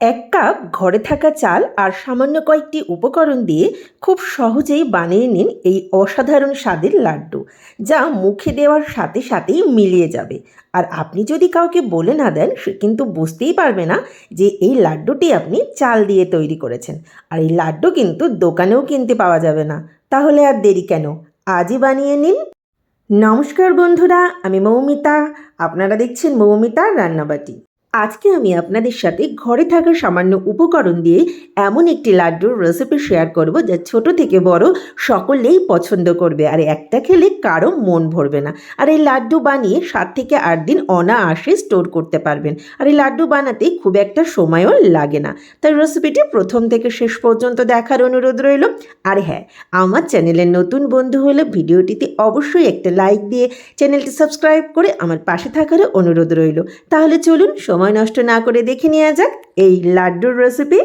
এক কাপ ঘরে থাকা চাল আর সামান্য কয়েকটি উপকরণ দিয়ে খুব সহজেই বানিয়ে নিন এই অসাধারণ স্বাদের লাড্ডু, যা মুখে দেওয়ার সাথে সাথেই মিলিয়ে যাবে। আর আপনি যদি কাউকে বলে না দেন, সে কিন্তু বুঝতেই পারবে না যে এই লাড্ডুটি আপনি চাল দিয়ে তৈরি করেছেন। আর এই লাড্ডু কিন্তু দোকানেও কিনতে পাওয়া যাবে না। তাহলে আর দেরি কেন? আজই বানিয়ে নিন। নমস্কার বন্ধুরা, আমি মৌমিতা। আপনারা দেখছেন মৌমিতার রান্নাবাটি। আজকে আমি আপনাদের সাথে ঘরে থাকা সামান্য উপকরণ দিয়ে এমন একটি লাড্ডুর রেসিপি শেয়ার করব যা ছোট থেকে বড় সকলেই পছন্দ করবে। আর একটা খেলে কারও মন ভরবে না। আর এই লাড্ডু বানিয়ে সাত থেকে আট দিন অনায়াসে স্টোর করতে পারবেন। আর এই লাড্ডু বানাতে খুব একটা সময়ও লাগে না। তাই রেসিপিটি প্রথম থেকে শেষ পর্যন্ত দেখার অনুরোধ রইল। আর হ্যাঁ আমার চ্যানেলের নতুন বন্ধু হলে ভিডিওটিতে অবশ্যই একটা লাইক দিয়ে চ্যানেলটি সাবস্ক্রাইব করে আমার পাশে থাকারও অনুরোধ রইল। তাহলে চলুন সময় নষ্ট না করে দেখে নেওয়া যাক এই লাড্ডুর রেসিপি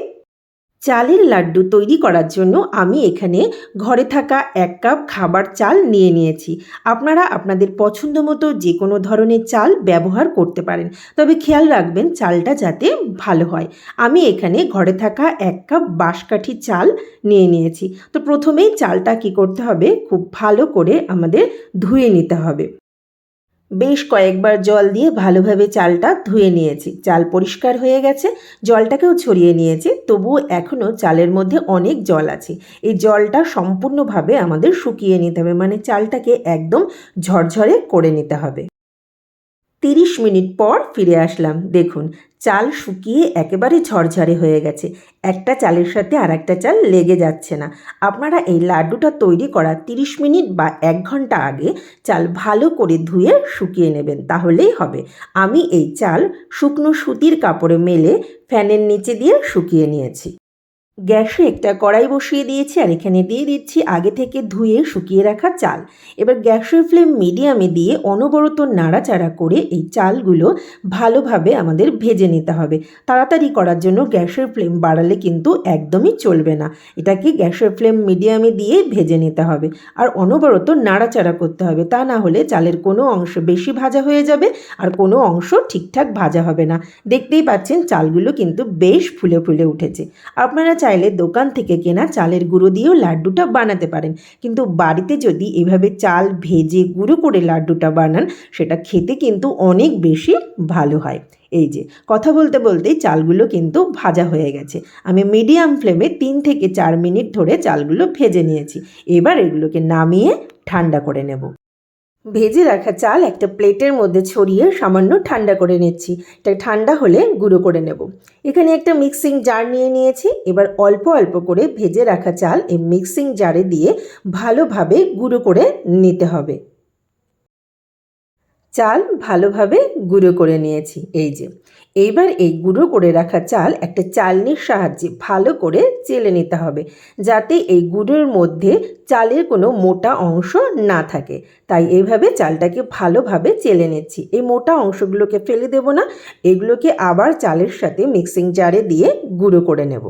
চালের লাড্ডু তৈরি করার জন্য আমি এখানে ঘরে থাকা এক কাপ খাবার চাল নিয়ে নিয়েছি। আপনারা আপনাদের পছন্দ মতো যে কোনো ধরনের চাল ব্যবহার করতে পারেন। তবে খেয়াল রাখবেন চালটা যাতে ভালো হয়। আমি এখানে ঘরে থাকা এক কাপ বাঁশকাঠি চাল নিয়ে নিয়েছি। তো প্রথমেই চালটা কি করতে হবে? খুব ভালো করে আমাদের ধুয়ে নিতে হবে। বেশ কয়েকবার জল দিয়ে ভালোভাবে চালটা ধুয়ে নিয়েছি। চাল পরিষ্কার হয়ে গেছে, জলটাকেও ছড়িয়ে নিয়েছি, তবুও এখনও চালের মধ্যে অনেক জল আছে। এই জলটা সম্পূর্ণভাবে আমাদের শুকিয়ে নিতে হবে মানে চালটাকে একদম ঝরঝরে করে নিতে হবে। তিরিশ মিনিট পর ফিরে আসলাম। দেখুন, চাল শুকিয়ে একেবারে ঝরঝরে হয়ে গেছে। একটা চালের সাথে আর একটা চাল লেগে যাচ্ছে না। আপনারা এই লাড্ডুটা তৈরি করার তিরিশ মিনিট বা এক ঘণ্টা আগে চাল ভালো করে ধুয়ে শুকিয়ে নেবেন, তাহলেই হবে। আমি এই চাল শুকনো সুতির কাপড়ে মেলে ফ্যানের নিচে দিয়ে শুকিয়ে নিয়েছি। গ্যাসে একটা কড়াই বসিয়ে দিয়েছি আর এখানে দিয়ে দিচ্ছি আগে থেকে ধুয়ে শুকিয়ে রাখা চাল। এবার গ্যাসের ফ্লেম মিডিয়ামে দিয়ে অনবরত নাড়াচাড়া করে এই চালগুলো ভালোভাবে আমাদের ভেজে নিতে হবে। তাড়াতাড়ি করার জন্য গ্যাসের ফ্লেম বাড়ালে কিন্তু একদমই চলবে না। এটাকে গ্যাসের ফ্লেম মিডিয়ামে দিয়ে ভেজে নিতে হবে আর অনবরত নাড়াচাড়া করতে হবে। তা না হলে চালের কোনো অংশ বেশি ভাজা হয়ে যাবে আর কোনো অংশ ঠিকঠাক ভাজা হবে না। দেখতেই পাচ্ছেন চালগুলো কিন্তু বেশ ফুলে ফুলে উঠেছে। আপনারা চাইলে দোকান থেকে কেনা চালের গুঁড়ো দিয়েও লাড্ডুটা বানাতে পারেন। কিন্তু বাড়িতে যদি এভাবে চাল ভেজে গুঁড়ো করে লাড্ডুটা বানান, সেটা খেতে কিন্তু অনেক বেশি ভালো হয়। এই যে, কথা বলতে বলতেই চালগুলো কিন্তু ভাজা হয়ে গেছে। আমি মিডিয়াম ফ্লেমে তিন থেকে চার মিনিট ধরে চালগুলো ভেজে নিয়েছি। এবার এগুলোকে নামিয়ে ঠান্ডা করে নেব। ভেজে রাখা চাল একটা প্লেটের মধ্যে ছড়িয়ে সামান্য ঠান্ডা করে নিচ্ছি। এটা ঠান্ডা হলে গুঁড়ো করে নেব। এখানে একটা মিক্সিং জার নিয়ে নিয়েছি। এবার অল্প অল্প করে ভেজে রাখা চাল এই মিক্সিং জারে দিয়ে ভালোভাবে গুঁড়ো করে নিতে হবে। চাল ভালোভাবে গুঁড়ো করে নিয়েছি, এই যে। এইবার এই গুঁড়ো করে রাখা চাল একটা চালনির সাহায্যে ভালো করে চেলে নিতে হবে, যাতে এই গুঁড়োর মধ্যে চালের কোনো মোটা অংশ না থাকে। তাই এইভাবে চালটাকে ভালোভাবে চেলে নিচ্ছি। এই মোটা অংশগুলোকে ফেলে দেব না, এগুলোকে আবার চালের সাথে মিক্সিং জারে দিয়ে গুঁড়ো করে নেব।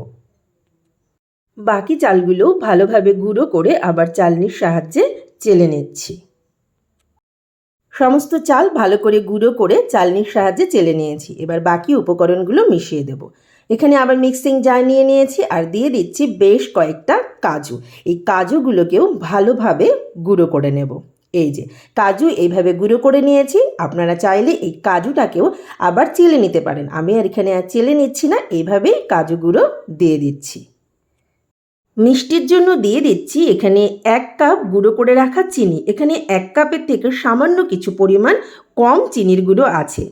বাকি চালগুলো ভালোভাবে গুঁড়ো করে আবার চালনির সাহায্যে চেলে নিচ্ছি। সমস্ত চাল ভালো করে গুঁড়ো করে চালনির সাহায্যে চেলে নিয়েছি। এবার বাকি উপকরণগুলো মিশিয়ে দেব। এখানে আবার মিক্সিং জার নিয়ে নিয়েছি আর দিয়ে দিচ্ছি বেশ কয়েকটা কাজু। এই কাজুগুলোকেও ভালোভাবে গুঁড়ো করে নেব। এই যে, কাজু এইভাবে গুঁড়ো করে নিয়েছি। আপনারা চাইলে এই কাজুটাকেও আবার চেলে নিতে পারেন। আমি আর এখানে আর চেলে নিচ্ছি না। এইভাবেই কাজু গুঁড়ো দিয়ে দিচ্ছি। মিষ্টির জন্য দিয়ে দিচ্ছি এখানে এক কাপ গুঁড়ো করে রাখা চিনি। এখানে এক কাপের থেকে সামান্য কিছু পরিমাণ কম চিনির গুঁড়ো আছে।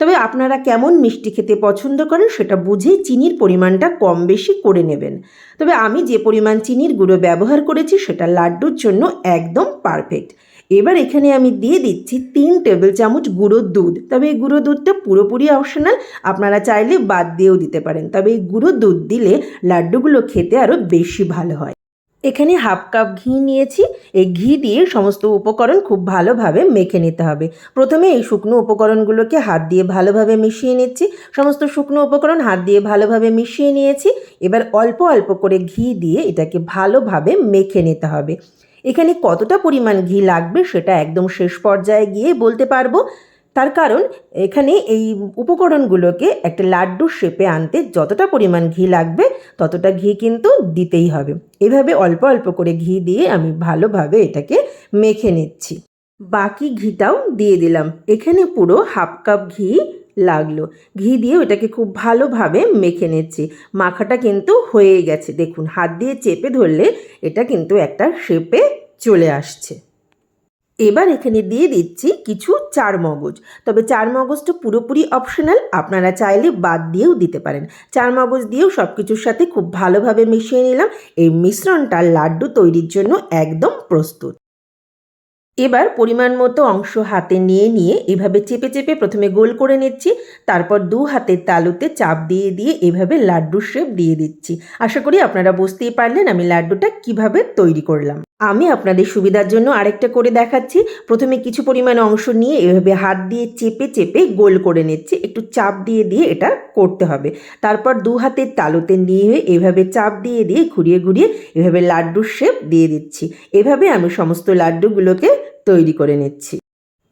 তবে আপনারা কেমন মিষ্টি খেতে পছন্দ করেন সেটা বুঝে চিনির পরিমাণটা কম বেশি করে নেবেন। তবে আমি যে পরিমাণ চিনির গুঁড়ো ব্যবহার করেছি সেটা লাড্ডুর জন্য একদম পারফেক্ট। এবার এখানে আমি দিয়ে দিচ্ছি তিন টেবিল চামচ গুঁড়ো দুধ। তবে এই গুঁড়ো দুধটা পুরোপুরি অপশনাল আপনারা চাইলে বাদ দিয়েও দিতে পারেন। তবে এই গুঁড়ো দুধ দিলে লাড্ডুগুলো খেতে আরও বেশি ভালো হয়। এখানে হাফ কাপ ঘি নিয়েছি। এই ঘি দিয়ে সমস্ত উপকরণ খুব ভালোভাবে মেখে নিতে হবে। প্রথমে এই শুকনো উপকরণগুলোকে হাত দিয়ে ভালোভাবে মিশিয়ে নিচ্ছি। সমস্ত শুকনো উপকরণ হাত দিয়ে ভালোভাবে মিশিয়ে নিয়েছি। এবার অল্প অল্প করে ঘি দিয়ে এটাকে ভালোভাবে মেখে নিতে হবে। এখানে কতটা পরিমাণ ঘি লাগবে সেটা একদম শেষ পর্যায়ে গিয়ে বলতে পারব। তার কারণ এখানে এই উপকরণগুলোকে একটা লাড্ডুর শেপে আনতে যতটা পরিমাণ ঘি লাগবে ততটা ঘি কিন্তু দিতেই হবে। এভাবে অল্প অল্প করে ঘি দিয়ে আমি ভালোভাবে এটাকে মেখে নিচ্ছি। বাকি ঘিটাও দিয়ে দিলাম। এখানে পুরো হাফ কাপ ঘি লাগল। ঘি দিয়ে ওটাকে খুব ভালোভাবে মেখে নিচ্ছি। মাখাটা কিন্তু হয়ে গেছে। দেখুন, হাত দিয়ে চেপে ধরলে এটা কিন্তু একটা শেপে চলে আসছে। এবার এখানে দিয়ে দিচ্ছি কিছু চার মগজ তবে চার মগজটা পুরোপুরি অপশনাল আপনারা চাইলে বাদ দিয়েও দিতে পারেন। চার মগজ দিয়েও সব কিছুর সাথে খুব ভালোভাবে মিশিয়ে নিলাম। এই মিশ্রণটা লাড্ডু তৈরির জন্য একদম প্রস্তুত। এবার পরিমাণ মতো অংশ হাতে নিয়ে নিয়ে এভাবে চেপে চেপে প্রথমে গোল করে নিচ্ছি, তারপর দু হাতের তালুতে চাপ দিয়ে দিয়ে এভাবে লাড্ডুর শেপ দিয়ে দিচ্ছি। আশা করি আপনারা বুঝতেই পারলেন আমি লাড্ডুটা কীভাবে তৈরি করলাম। আমি আপনাদের সুবিধার জন্য আরেকটা করে দেখাচ্ছি। প্রথমে কিছু পরিমাণ অংশ নিয়ে এভাবে হাত দিয়ে চেপে চেপে গোল করে নিচ্ছি। একটু চাপ দিয়ে দিয়ে এটা করতে হবে। তারপর দু হাতের তালুতে নিয়ে এভাবে চাপ দিয়ে দিয়ে ঘুরিয়ে ঘুরিয়ে এভাবে লাড্ডুর শেপ দিয়ে দিচ্ছি। এভাবে আমি সমস্ত লাড্ডুগুলোকে তৈরি করে নিচ্ছি।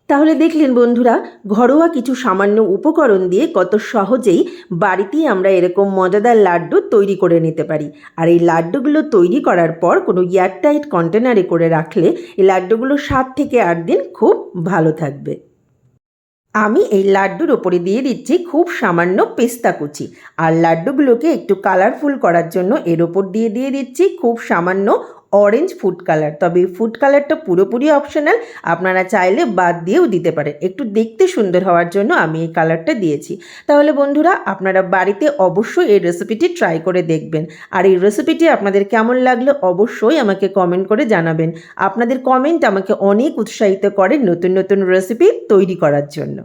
তাহলে দেখলেন বন্ধুরা, ঘরোয়া কিছু সামান্য উপকরণ দিয়ে কত সহজেই বাড়িতেই আমরা এরকম মজাদার লাড্ডু তৈরি করে নিতে পারি। আর এই লাড্ডুগুলো তৈরি করার পর কোনো এয়ারটাইট কন্টেনারে করে রাখলে এই লাড্ডুগুলো সাত থেকে আট দিন খুব ভালো থাকবে। আমি এই লাড্ডুর ওপরে দিয়ে দিচ্ছি খুব সামান্য পেস্তা কুচি। আর লাড্ডুগুলোকে একটু কালারফুল করার জন্য এর ওপর দিয়ে দিয়ে দিচ্ছি খুব সামান্য অরেঞ্জ ফুড কালার তবে এই ফুড কালারটা পুরোপুরি অপশনাল আপনারা চাইলে বাদ দিয়েও দিতে পারেন। একটু দেখতে সুন্দর হওয়ার জন্য আমি এই কালারটা দিয়েছি। তাহলে বন্ধুরা, আপনারা বাড়িতে অবশ্যই এই রেসিপিটি ট্রাই করে দেখবেন। আর এই রেসিপিটি আপনাদের কেমন লাগল অবশ্যই আমাকে কমেন্ট করে জানাবেন। আপনাদের কমেন্ট আমাকে অনেক উৎসাহিত করে নতুন নতুন রেসিপি তৈরি করার জন্য।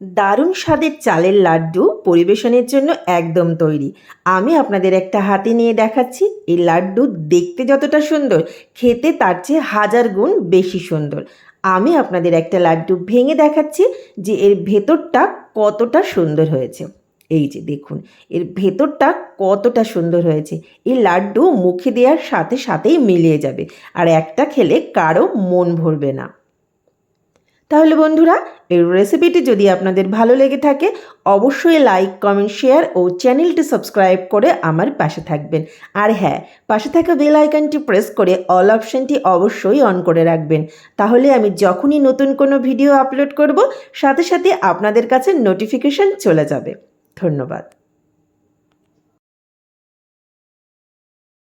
দারুণ স্বাদের চালের লাড্ডু পরিবেশনের জন্য একদম তৈরি। আমি আপনাদের একটা হাতে নিয়ে দেখাচ্ছি। এই লাড্ডু দেখতে যতটা সুন্দর, খেতে তার চেয়ে হাজার গুণ বেশি সুন্দর। আমি আপনাদের একটা লাড্ডু ভেঙে দেখাচ্ছি যে এর ভেতরটা কতটা সুন্দর হয়েছে। এই যে দেখুন, এর ভেতরটা কতটা সুন্দর হয়েছে। এই লাড্ডু মুখে দেওয়ার সাথে সাথেই মিলিয়ে যাবে। আর একটা খেলে কারও মন ভরবে না। তাহলে বন্ধুরা, এই রেসিপিটি যদি আপনাদের ভালো লেগে থাকে, অবশ্যই লাইক কমেন্ট শেয়ার ও চ্যানেলটি সাবস্ক্রাইব করে আমার পাশে থাকবেন। আর হ্যাঁ পাশে থাকা বেল আইকনটি প্রেস করে অল অপশানটি অবশ্যই অন করে রাখবেন। তাহলে আমি যখনই নতুন কোনো ভিডিও আপলোড করব, সাথে সাথে আপনাদের কাছে নোটিফিকেশন চলে যাবে। ধন্যবাদ।